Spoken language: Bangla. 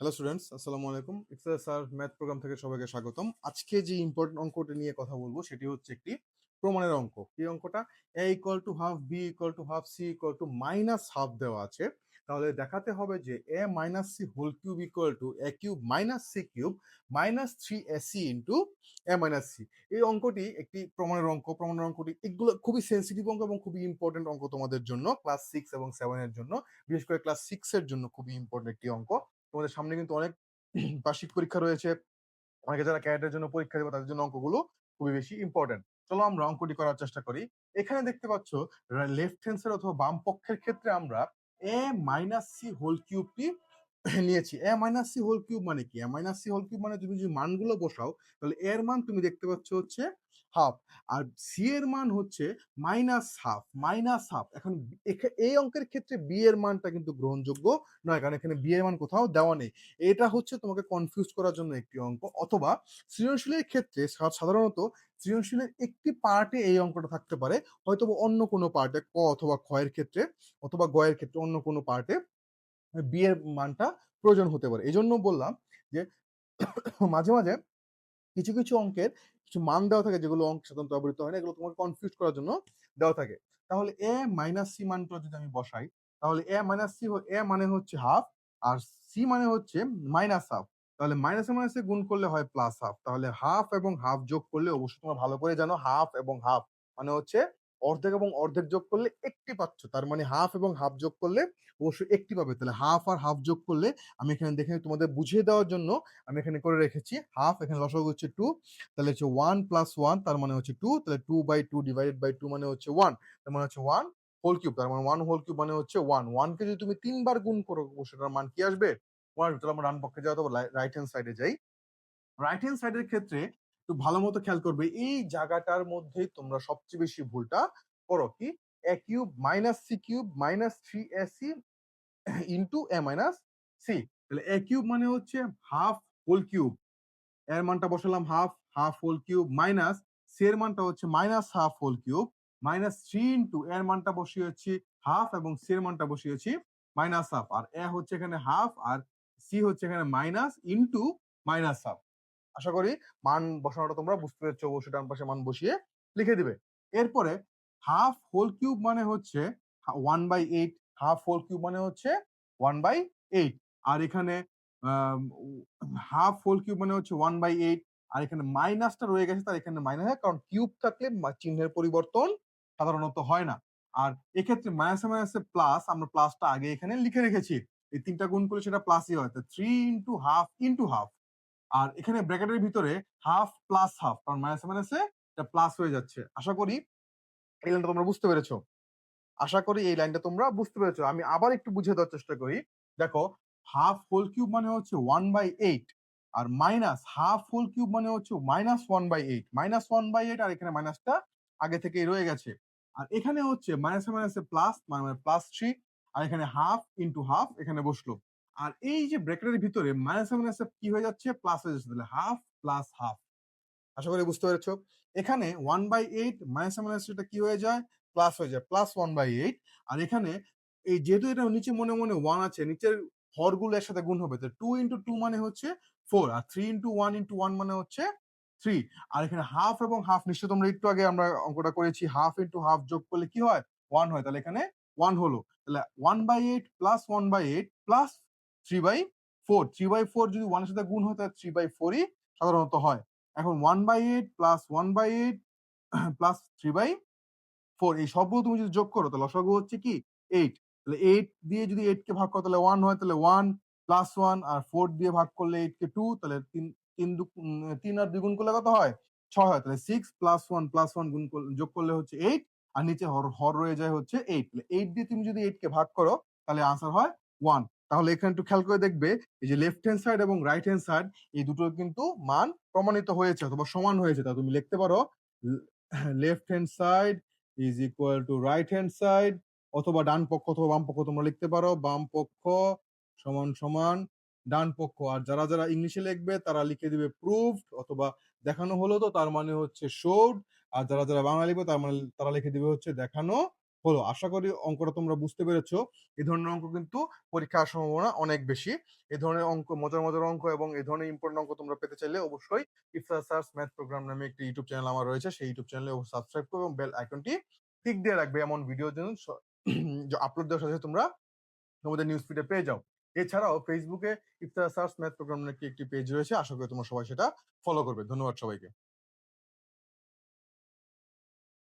হ্যালো স্টুডেন্টস আসসালামু আলাইকুম এক্সেল স্যার ম্যাথ প্রোগ্রাম থেকে সবাইকে স্বাগতম। আজকে যে ইম্পর্টেন্ট অঙ্কটি নিয়ে কথা বলব, সেটি হচ্ছে একটি প্রমাণের অঙ্ক। কি অঙ্কটা A equal to half B equal to half C equal to minus half দেওয়া আছে। তাহলে দেখাতে হবে যে A minus C whole cube equal to A cube minus C cube minus three A C into A minus C এই অঙ্কটি একটি প্রমাণের অঙ্ক। প্রমাণের অঙ্কটি এগুলো খুবই সেন্সিটিভ অঙ্ক এবং খুবই ইম্পর্টেন্ট অঙ্ক তোমাদের জন্য। ক্লাস সিক্স এবং সেভেনের জন্য, বিশেষ করে ক্লাস সিক্স এর জন্য খুবই ইম্পর্টেন্ট একটি অঙ্ক। তোমাদের সামনে কিন্তু অনেক বার্ষিক পরীক্ষা রয়েছে। অনেকে যারা ক্যাডেটের জন্য পরীক্ষা দেবে তাদের জন্য অঙ্কগুলো খুবই বেশি ইম্পর্টেন্ট চলো আমরা অঙ্কটি করার চেষ্টা করি। এখানে দেখতে পাচ্ছ লেফট হ্যান্ড সাইড অথবা বাম পক্ষের ক্ষেত্রে আমরা এ মাইনাস সি হোল কিউবটি নিয়েছি। A minus C whole cube মানে কি? A minus C whole cube মানে তুমি যদি মানগুলো বসাও, তাহলে এর মান তুমি দেখতে পাচ্ছ হচ্ছে হাফ আর সি এর মান হচ্ছে মাইনাস হাফ মাইনাস হাফ এখন এখা- এই অঙ্কের ক্ষেত্রে বি এর মানটা কিন্তু গ্রহণযোগ্য নয়, কারণ এখানে বি এর মান কোথাও দেওয়া নেই। এটা হচ্ছে তোমাকে কনফিউজ করার জন্য একটি অঙ্ক। অথবা সৃজনশীলের ক্ষেত্রে সাধারণত সৃজনশীলের একটি পার্টে এই অঙ্কটা থাকতে পারে হয়তো অন্য কোনো পার্টে ক অথবা ক্ষয়ের ক্ষেত্রে, অথবা গয়ের ক্ষেত্রে অন্য কোনো পার্টে বি এর মানটা প্রয়োজন হতে পারে। এই জন্য বললাম যে, মাঝে মাঝে কিছু কিছু অঙ্কের কিছু মান দেওয়া থাকে, যেগুলো অঙ্ক সাধারণত ব্যবহৃত হয় না, এগুলো তোমাকে কনফিউজ করার জন্য দেওয়া থাকে। তাহলে এ মাইনাস সি মানটা যদি আমি বসাই, তাহলে এ মাইনাস সি এ মানে হচ্ছে হাফ আর সি মানে হচ্ছে মাইনাস হাফ তাহলে মাইনাসে মাইনাসে গুণ করলে হয় প্লাস হাফ তাহলে হাফ এবং হাফ যোগ করলে অবশ্যই তোমরা ভালো করে জানো হাফ এবং হাফ মানে হচ্ছে অর্ধেক এবং অর্ধেক যোগ করলে একটি পাচ্ছ। তার মানে হাফ এবং হাফ যোগ করলে অবশ্যই একটি পাবে। তাহলে হাফ আর হাফ যোগ করলে আমি এখানে দেখে তোমাদের বুঝিয়ে দেওয়ার জন্য আমি এখানে করে রেখেছি। হাফ এখানে লসক হচ্ছে টু তাহলে হচ্ছে ওয়ান প্লাস ওয়ান তার মানে হচ্ছে টু তাহলে two by two divided by two মানে হচ্ছে ওয়ান তার মানে হচ্ছে ওয়ান হোল কিউব তার মানে ওয়ান হোল কিউব মানে হচ্ছে ওয়ান ওয়ানকে যদি তুমি তিনবার গুণ করো সেটার মান কি আসবে? ওয়ান তাহলে আমরা ডান পক্ষে যাই অথবা রাইট হ্যান্ড সাইডে যাই। রাইট হ্যান্ড সাইডের ক্ষেত্রে একটু ভালো মতো খেয়াল করবে, এই জায়গাটার মধ্যেই তোমরা সবচেয়ে বেশি ভুলটা করো কি A cube minus C cube minus three A C into A minus C তাহলে এ কিউব মানে হচ্ছে হাফ হোল কিউব এর মানটা বসালাম half half whole cube minus C এর মানটা হচ্ছে minus half whole cube minus three into এর মানটা বসিয়েছি হাফ এবং সি এর মানটা বসিয়েছি মাইনাস হাফ আর এ হচ্ছে এখানে হাফ আর সি হচ্ছে এখানে মাইনাস ইন্টু মাইনাস হাফ আশা করি মান বসানোটা তোমরা বুঝতে পেরেছ, অবশ্যই ডান পাশে মান বসিয়ে লিখে দিবে। এরপরে হাফ হোল কিউব মানে হচ্ছে one by eight half whole cube মানে হচ্ছে ওয়ান বাই এইট আর এখানে হাফ হোল কিউব মানে হচ্ছে ওয়ান বাই এইট আর এখানে মাইনাসটা রয়ে গেছে, তার এখানে মাইনাস হয় কারণ কিউব থাকলে চিহ্নের পরিবর্তন সাধারণত হয় না। আর এক্ষেত্রে মাইনাসে মাইনাসে প্লাস আমরা প্লাসটা আগে এখানে লিখে রেখেছি। এই তিনটা গুণ করলে সেটা প্লাসই হয়। তো three into half into half আর এখানে ব্র্যাকেটের ভিতরে হাফ প্লাস হাফ কারণ মাইনাসে মাইনাসে এটা প্লাস হয়ে যাচ্ছে। আশা করি এই লাইনটা তোমরা বুঝতে পেরেছ। আশা করি এই লাইনটা তোমরা বুঝতে পেরেছ। আমি আবার একটু বুঝিয়ে দেওয়ার চেষ্টা করি। দেখো হাফ হোল কিউব মানে হচ্ছে ওয়ান বাই এইট আর মাইনাস হাফ হোল কিউব মানে হচ্ছে minus one by eight minus one by eight আর এখানে মাইনাসটা আগে থেকেই রয়ে গেছে। আর এখানে হচ্ছে মাইনাসে মাইনাসে প্লাস মানে প্লাস থ্রি আর এখানে হাফ ইন্টু হাফ এখানে বসল। আর এই যে ব্র্যাকেটের ভিতরে মাইনাস মাইনাসে কি হয়ে যাচ্ছে? প্লাস হয়ে যাচ্ছে। হাফ প্লাস হাফ আশা করি বুঝতে পেরেছ? এখানে one by eight minus minus মাইনাসে কি হয়ে যায়? প্লাস হয়ে যায়। প্লাস ওয়ান বাই এইট আর এখানে এই যেহেতু এটা নিচে মনে মনে ওয়ান আছে, নিচের হরগুলো একসাথে গুণ হবে। তো টু ইন্টু টু মানে হচ্ছে ফোর আর three into one into one মানে হচ্ছে থ্রি আর এখানে হাফ এবং হাফ নিশ্চয় তোমরা একটু আগে আমরা অঙ্কটা করেছি। হাফ ইন্টু হাফ যোগ করলে কি হয়? ওয়ান হয়। তাহলে এখানে ওয়ান হলো। তাহলে one by eight plus one by eight plus three by four three by four যদি ওয়ানের সাথে গুণ হয়, তাহলে থ্রি বাই ফোরই সাধারণত হয়। এখন one by eight plus one by eight plus three by four এই সবগুলো তুমি যদি যোগ করো, তাহলে লসাগু হচ্ছে কি? এইট তাহলে এইট দিয়ে যদি এইট কে ভাগ করো, তাহলে ওয়ান হয়, তাহলে ওয়ান প্লাস ওয়ান আর ফোর দিয়ে ভাগ করলে এইট কে টু তাহলে তিন তিন দু তিন আর দুই গুণ করলে কত হয়? ছয় হয়, তাহলে six plus one plus one গুণ যোগ করলে হচ্ছে এইট আর নিচে হর হর রয়ে যায় হচ্ছে এইট তাহলে এইট দিয়ে তুমি যদি এইট কে ভাগ করো, তাহলে আনসার হয় ওয়ান তাহলে এখানে একটু খেয়াল করে দেখবে, এই যে লেফট হ্যান্ড সাইড এবং রাইট হ্যান্ড সাইড এই দুটো কিন্তু মান প্রমাণিত হয়েছে অথবা সমান হয়েছে। তা তুমি লিখতে পারো left hand side is equal to right hand side অথবা ডান পক্ষ অথবা বাম পক্ষ তোমরা লিখতে পারো, বাম পক্ষ সমান সমান ডান পক্ষ। আর যারা যারা ইংলিশে লিখবে, তারা লিখে দিবে প্রুভড অথবা দেখানো হলো তো, তার মানে হচ্ছে শোড আর যারা যারা বাংলা লিখবে, তার মানে তারা লিখে দিবে হচ্ছে দেখানো হলো। আশা করি অঙ্কটা তোমরা বুঝতে পেরেছ। এই ধরনের অঙ্ক কিন্তু পরীক্ষার সম্ভাবনা অনেক বেশি। এই ধরনের অঙ্ক, মজার মজার অঙ্ক এবং এই ধরনের ইম্পর্টেন্ট অঙ্ক তোমরা পেতে চাইলে অবশ্যই ইফতার ম্যাথ প্রোগ্রাম নামে একটি ইউটিউব চ্যানেল আমার রয়েছে। সেই ইউটিউব চ্যানেলে সাবস্ক্রাইব করো এবং বেল আইকনটি টিক দিয়ে রাখবে। এমন ভিডিও যেন আপলোড দেওয়ার সাথে সাথে তোমরা তোমাদের নিউজ ফিডে পেয়ে যাও। এছাড়াও ফেসবুকে ইফতার সার্চ ম্যাথ প্রোগ্রাম নাকি একটি পেজ রয়েছে। আশা করি তোমরা সবাই সেটা ফলো করবে। ধন্যবাদ সবাইকে।